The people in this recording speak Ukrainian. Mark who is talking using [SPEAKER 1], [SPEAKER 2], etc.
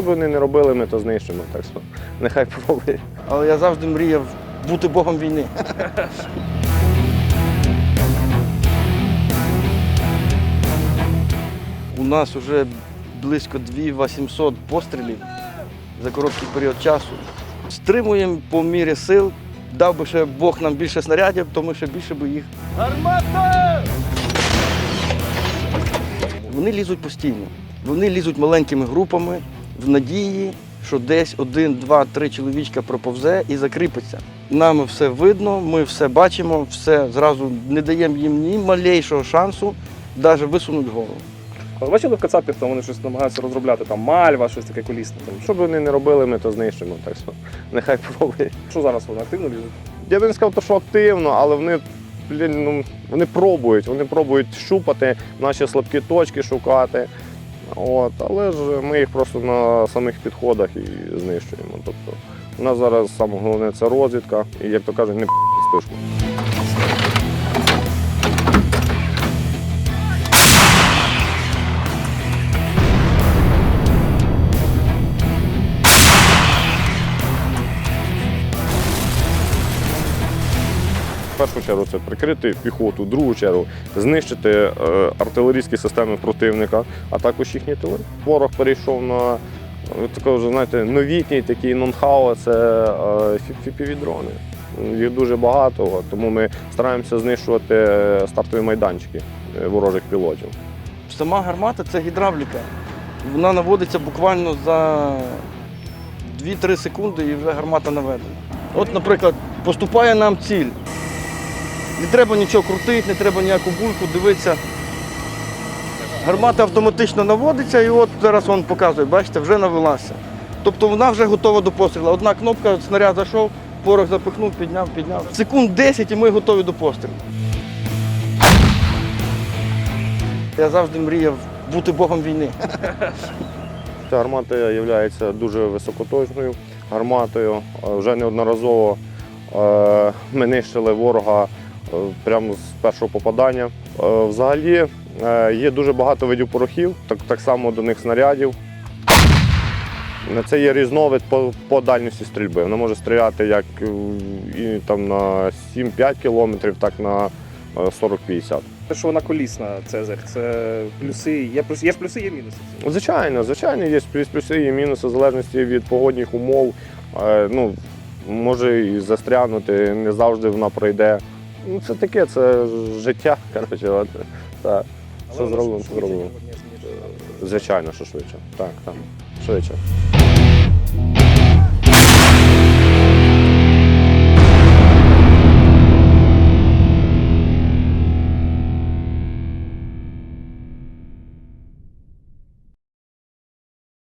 [SPEAKER 1] Що б вони не робили, ми то знищимо. Так що нехай пробують.
[SPEAKER 2] Але я завжди мріяв бути богом війни. У нас вже близько 2800 пострілів за короткий період часу. Стримуємо по мірі сил. Дав би ще Бог нам більше снарядів, то ми ще більше би їх. Вони лізуть постійно. Вони лізуть маленькими групами в надії, що десь один, два, три чоловічка проповзе і закріпиться. Нам все видно, ми все бачимо, все зразу не даємо їм ні малейшого шансу навіть висунути голову.
[SPEAKER 3] Ви бачили в Кацапі, там вони щось намагаються розробляти, там мальва, щось таке колісне. Там.
[SPEAKER 1] Що б вони не робили, ми то знищимо. Так що нехай пробують.
[SPEAKER 3] Що зараз вони активно лізуть?
[SPEAKER 1] Я б не сказав, що активно, але вони, блін, ну, вони пробують. Вони пробують щупати наші слабкі точки, шукати. От, але ж ми їх просто на самих підходах і знищуємо. Тобто, у нас зараз саме головне це розвідка, і як то кажуть, не спишку. Першу чергу це прикрити піхоту, другу чергу знищити е, артилерійські системи противника, а також їхні тили. Ворог перейшов на е, такий вже, знаєте, новітній такий нон-хау, це фіпіві-дрони. Їх дуже багато, тому ми стараємося знищувати е, стартові майданчики е, ворожих пілотів.
[SPEAKER 2] Сама гармата це гідравліка. Вона наводиться буквально за 2-3 секунди і вже гармата наведена. От, наприклад, поступає нам ціль. Не треба нічого крутити, не треба ніяку бульку, дивитися. Гармата автоматично наводиться і от зараз він показує, бачите, вже навелася. Тобто вона вже готова до пострілу. Одна кнопка, снаряд зайшов, порох запихнув, підняв, підняв. Секунд 10 і ми готові до пострілу. Я завжди мріяв бути богом війни.
[SPEAKER 1] Ця гармата є дуже високоточною гарматою. Е, Вже неодноразово е, ми нищили ворога прямо з першого попадання. Е, Взагалі е, є дуже багато видів порохів, так, так само до них снарядів. Це є різновид по, по дальності стрільби. Вона може стріляти як е, і, там, на 7-5 кілометрів, так на е, 40-50.
[SPEAKER 3] Те, що вона колісна, Цезарь, це плюси. Є, плюс, є плюси, є мінуси.
[SPEAKER 1] Звичайно, звичайно, є плюси і мінуси в залежності від погодних умов. Е, Ну, може і застрягнути, не завжди вона пройде. Ну, це таке, це життя. Коротше, от, та, Що зробимо, що зробимо. Звичайно, що швидше. Так, так. Швидше.